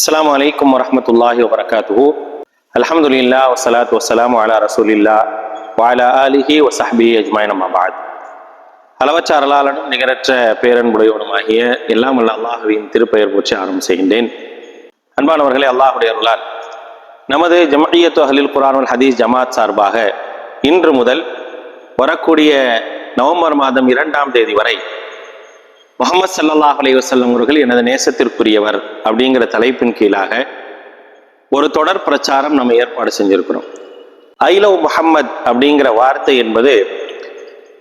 அஸ்லாம் வலைக்கம் வரமத்துல்லாஹி வரகாத்து அல்ஹம்துலில்லாஹ் வஸ்ஸலாத்து வஸ்ஸலாமு அலா ரசூலில்லாஹ் வஅலா ஆலிஹி வஸஹ்பிஹி அஜ்மாயின் அம்மா பஅத் அளவற்ற அருளாளனும் நிகரற்ற பேரன்புடையவனுமாகிய எல்லாம் உள்ள அல்லாஹுவின் திருப்பெயர் போற்றி ஆரம்பம் செய்கின்றேன். அன்பானவர்களே அல்லாஹுடைய அருளால் நமது ஜமஇயத்து அஹ்லில் குர்ஆன் ஹதீஸ் ஜமாத் சார்பாக இன்று முதல் வரக்கூடிய நவம்பர் மாதம் இரண்டாம் தேதி வரை முகமது சல்லாஹ் அலைவசல்லம் அவர்கள் எனது நேசத்திற்குரியவர் அப்படிங்கிற தலைப்பின் கீழாக ஒரு தொடர் பிரச்சாரம் நம்ம ஏற்பாடு செஞ்சிருக்கிறோம். ஐ லவ் அப்படிங்கிற வார்த்தை என்பது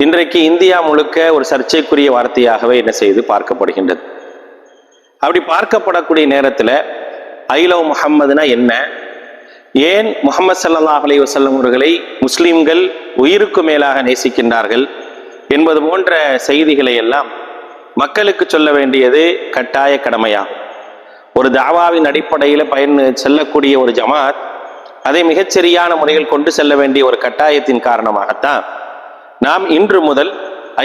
இன்றைக்கு இந்தியா முழுக்க ஒரு சர்ச்சைக்குரிய வார்த்தையாகவே என்ன செய்து பார்க்கப்படுகின்றது. அப்படி பார்க்கப்படக்கூடிய நேரத்தில் ஐ லவ் முஹம்மதுனா என்ன? ஏன் முகமது சல்லாஹ் அலைஹி வஸல்லம் அவர்களை முஸ்லீம்கள் உயிருக்கு மேலாக நேசிக்கின்றார்கள் என்பது போன்ற செய்திகளை எல்லாம் மக்களுக்கு சொல்ல வேண்டியது கட்டாய கடமையா? ஒரு தாவாவின் அடிப்படையில் பயன் செல்லக்கூடிய ஒரு ஜமாத் அதை மிகச்சரியான முறையில் கொண்டு செல்ல வேண்டிய ஒரு கட்டாயத்தின் காரணமாகத்தான் நாம் இன்று முதல்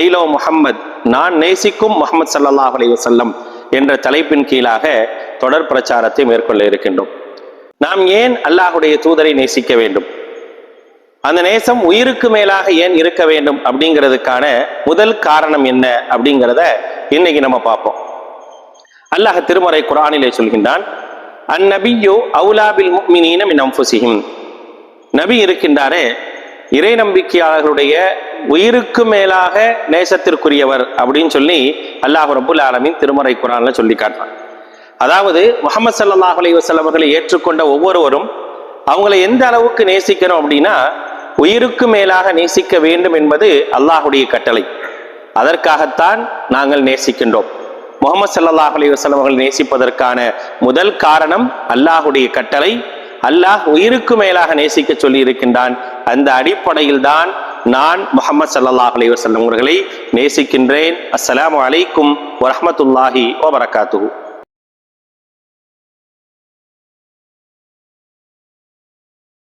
ஐலோ முகம்மது நான் நேசிக்கும் முகமது சல்லாஹ் அலைஹி என்ற தலைப்பின் கீழாக தொடர் பிரச்சாரத்தை மேற்கொள்ள இருக்கின்றோம். நாம் ஏன் அல்லாஹுடைய தூதரை நேசிக்க வேண்டும்? அந்த நேசம் உயிருக்கு மேலாக ஏன் இருக்க வேண்டும் அப்படிங்கிறதுக்கான முதல் காரணம் என்ன அப்படிங்கிறத இன்னைக்கு நம்ம பார்ப்போம். அல்லாஹ் திருமறை குரானிலே சொல்கின்றான் அந்நபியோ அவுலாபில் முக்மினீன அம்புசிஹிம் நபி இருக்கின்றாரே இறை நம்பிக்கையாளர்களுடைய உயிருக்கு மேலாக நேசத்திற்குரியவர் அப்படின்னு சொல்லி அல்லாஹ் ரபுல் ஆலமின் திருமறை குரான்ல சொல்லி காட்டுறான். அதாவது முகமது சல்லாஹ் அலி வசல்லம் அவர்களை ஏற்றுக்கொண்ட ஒவ்வொருவரும் அவங்களை எந்த அளவுக்கு நேசிக்கிறோம் அப்படின்னா உயிருக்கு மேலாக நேசிக்க வேண்டும் என்பது அல்லாஹுடைய கட்டளை. அதற்காகத்தான் நாங்கள் நேசிக்கின்றோம். முகமது சல்லாஹ் அலி வசலம் அவர்கள் நேசிப்பதற்கான முதல் காரணம் அல்லாஹுடைய கட்டளை. அல்லாஹ் உயிருக்கு மேலாக நேசிக்க சொல்லி இருக்கின்றான் அந்த அடிப்படையில் தான் நான் முகமது சல்லாஹ் அலி வசல்லம் அவர்களை நேசிக்கின்றேன். அஸ்லாம் அலைக்கும் வரஹமத்துல்லாஹி வபரகாத்துஹூ.